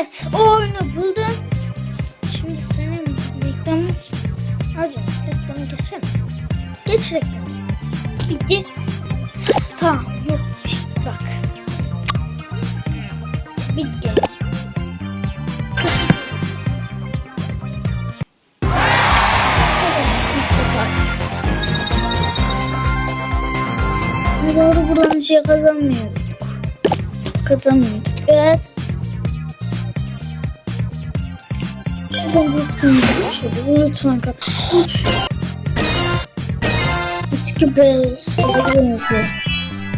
Evet o oyunu buldum. Şimdi senin reklamın Hocam reklamı geçsene. Geç reklamı. Bitti. Tamam yok işte bak. Bitti. Doğru buradan bir şey kazanmıyorduk. Kazanmıyorduk. Evet. Lütfen kat. Uç. Eski BS.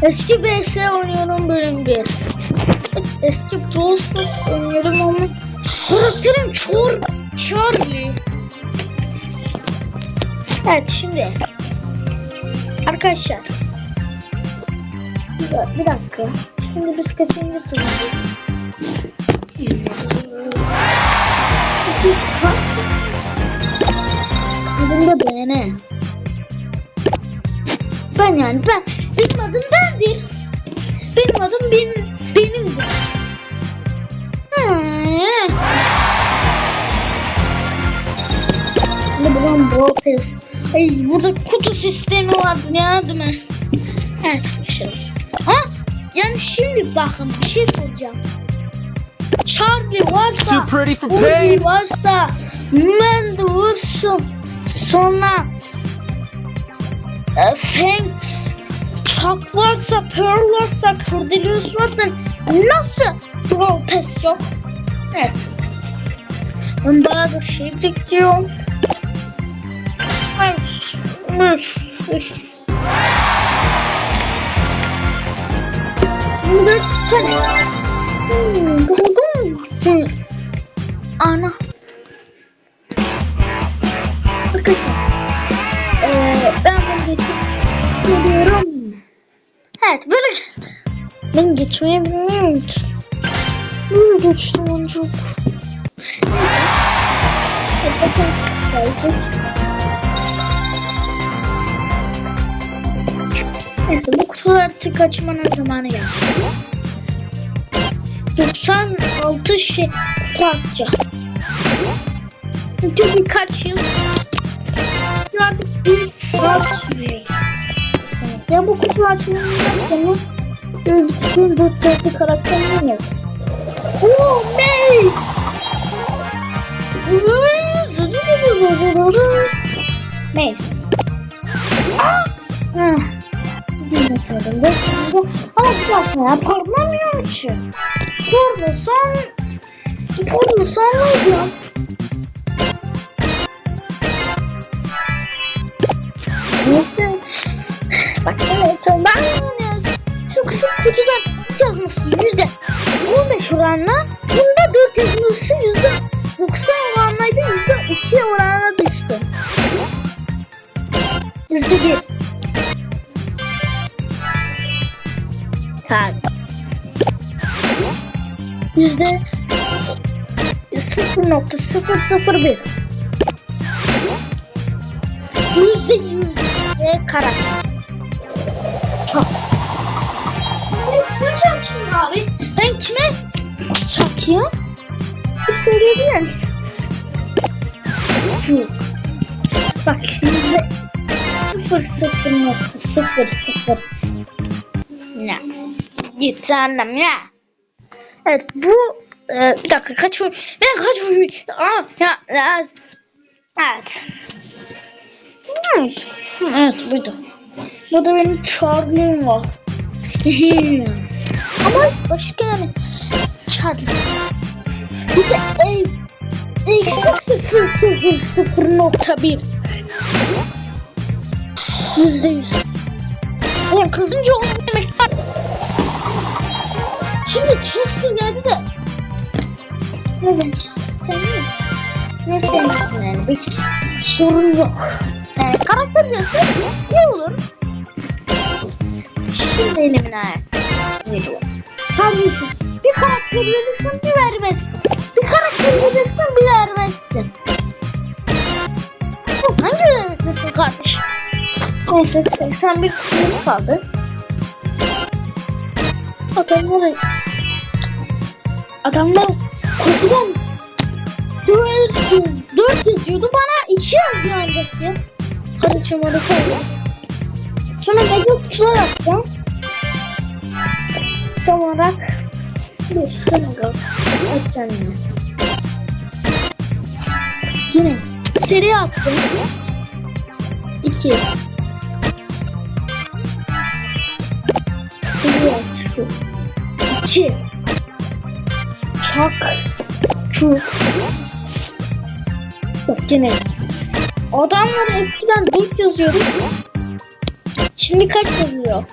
Eski BS oynuyorum bölüm 1. Eski Brawl oynuyorum ama karakterim Chor Charlie. Evet şimdi arkadaşlar bir, dak- bir dakika. Şimdi biz kaçıncı sınıftayız? Adım da beğene. Ben yani ben benim adım bendir. Benim adım benim benimdir. Hmm. Buradan Brawl Pass. Ay burada kutu sistemi var ya değil mi? Evet arkadaşlar. Ha yani şimdi bakın bir şey soracağım. Charlie varsa Too pretty for pain. varsa Mandy varsa sonra e, Fang Chuck varsa Pearl varsa Cordelius varsa nasıl Brawl Pass yok? Evet. Ben bayağı da şey bekliyorum. Evet. Ana. Arkadaşlar. Ee, ben bunu geçip geliyorum. Evet böyle ben geçmeyi bilmiyorum ki. Böyle geçtim çok. Neyse. Bakalım kaç. Neyse bu kutuları tık açmanın zamanı geldi. 96 şey atacağım. Çünkü birkaç yıl artık bir saat sürecek. Ya bu kutu açmanın sonra tıkın dört dörtlü karakterim yok. Oh! Mace. Ah! Ah. Zilme çaldım. Ama dakika ya parlamıyor ki. Parlasan... Parlasan ne olacak? Neyse. Bak evet ben şu küçük kutuda yazması yüzde 15 oranla bunda 4 yazması yüzde 90 oranlaydı yüzde 2 oranına düştü. Yüzde 1. Tabii. Yüzde 0.001 Yüzde yüz ve karakter. Çok. Kime çakayım abi? Ben kime çakayım? Bir söyleyebilir? Yok. Bak yüzde 0.00 Ne? Git annem ya. Evet bu e, bir dakika kaç oyun ben kaç oyun Aa, ya, ya evet. Evet buydu. Burada benim Charlie'm var. Ama başka yani Charlie bir de e, eksi sıfır sıfır sıfır nokta bir. Yüzde yüz. Kızınca onu demek Şimdi Chelsea geldi de. Neden Chelsea sevmiyor? Ne sevmiyorsun yani? Bir sorun yok. Yani karakter yazsa iyi olur. Şimdi elimine veriyor. Tabii. Bir karakter verirsen bir vermezsin. Bir karakter verirsen bir vermezsin. Hangi vermektesin kardeşim? Neyse 81 kutumuz kaldı. Adamlar korkudan 400, 4 yazıyordu bana 2 yazdı ancak ya. Hadi çamadı söyle. Sonra mega kutular atacağım. Tam olarak bir single eklenmiyor. Yine seri attım. 2 Seri at şu. 2 Şak. Çu. Oh gene. Adamlara eskiden 4 yazıyordu. Şimdi kaç yazıyor?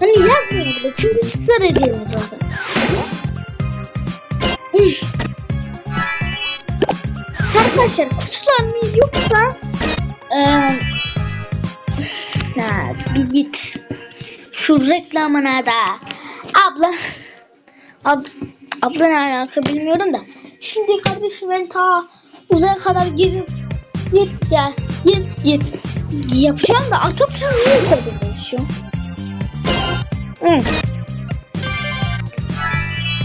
Hani yazmıyor bile çünkü sizler ediyorum zaten. Arkadaşlar kutular mı yoksa ee, bir git. Şu reklamına da. Abla. Abla abla ne alaka bilmiyorum da. Şimdi kardeşim ben ta uzaya kadar gidip git gel git git yapacağım da arka plan niye değişiyor? Hı.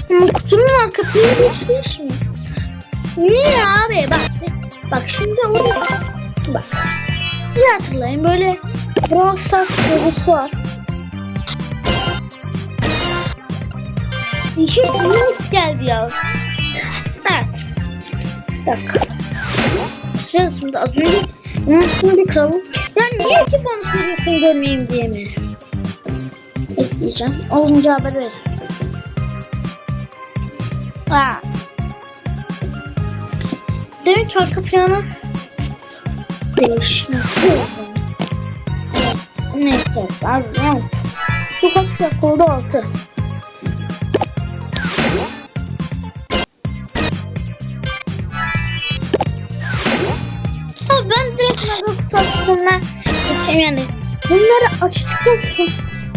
Ama kutunun arka planı hiç değişmiyor. Niye abi bak bak şimdi orada bak bir hatırlayın böyle Brawl Stars var. Yeşil bonus geldi ya. Evet. Bir dakika. Şimdi az önce Unuttum bir kralı. Ya niye iki bonus veriyorsun görmeyeyim diye mi? Bekleyeceğim. Olunca haber ver. Aa. Demek ki arka planı değişti. Neyse. Abi, Bu kaç dakika oldu? 6. açayım yani. Bunları açtıktan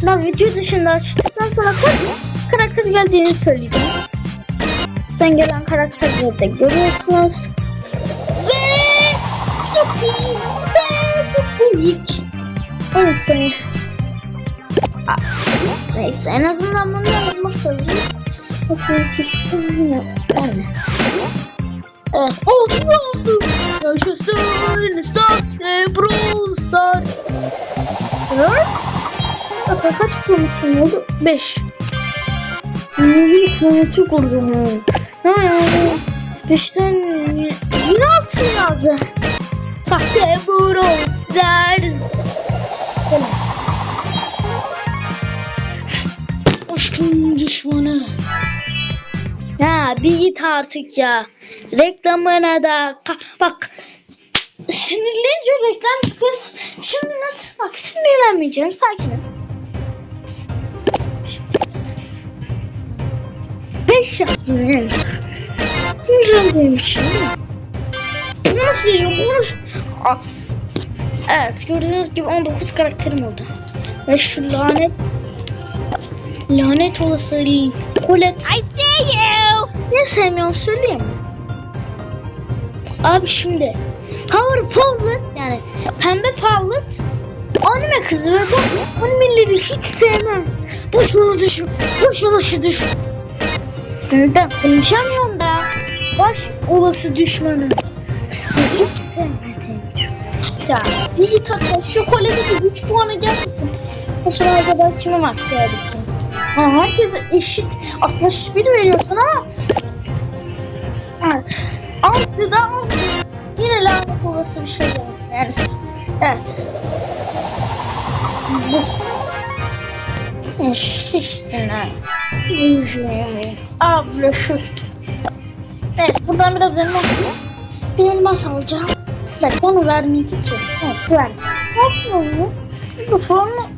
sonra video dışında açtıktan sonra kaç karakter geldiğini söyleyeceğim. Ben gelen karakterleri de görüyorsunuz. Ve Squeak ve Squeak. En istemi. Neyse en azından bunu yapmak lazım. Bakın ki. Evet. Oldu Bakın kaç kilometre oldu? 5. Bir kilometre kurdum. Ha, Beşten 26 yazdı. Sahte Brawl Stars. Aşkın düşmanı. Ya bir git artık ya. Reklamına da bak sinirlenince reklam çıkıyor. Şimdi nasıl bak sinirlenmeyeceğim sakinim. Beş yaptım yani. Sinirlendiğim için. Bu nasıl geliyor? Bu nasıl? Ah. Evet gördüğünüz gibi 19 karakterim oldu. Ve şu lanet lanet olası Colette I see you! ne sevmiyorum söyleyeyim? Abi şimdi Power Powlet yani pembe Powlet anime kızı ve bu animeleri hiç sevmem. Boşuna düşün, boşuna şu düşün. Sinirden konuşamıyorum da. Baş olası düşmanım. Hiç sevmediğim için. Ya bir git hatta şu kolede de 3 puana gelmesin. O sonra acaba max verdiksin? Ha, herkese eşit 61 veriyorsun ama Evet. Altı da altı. Yine lanet olası bir şey gelmesin. Yani evet. Bu şiştin ha. Abla sus. Evet buradan biraz elma Bir elmas alacağım. Evet onu vermeyecek ki. Evet verdim. Ne yapıyor Bu formu.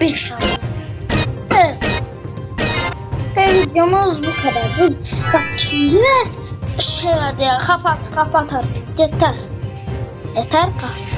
Bir şans. Evet. Ve videomuz bu kadar. Bak yine şey vardı ya kapat kapat artık yeter. Yeter kapat.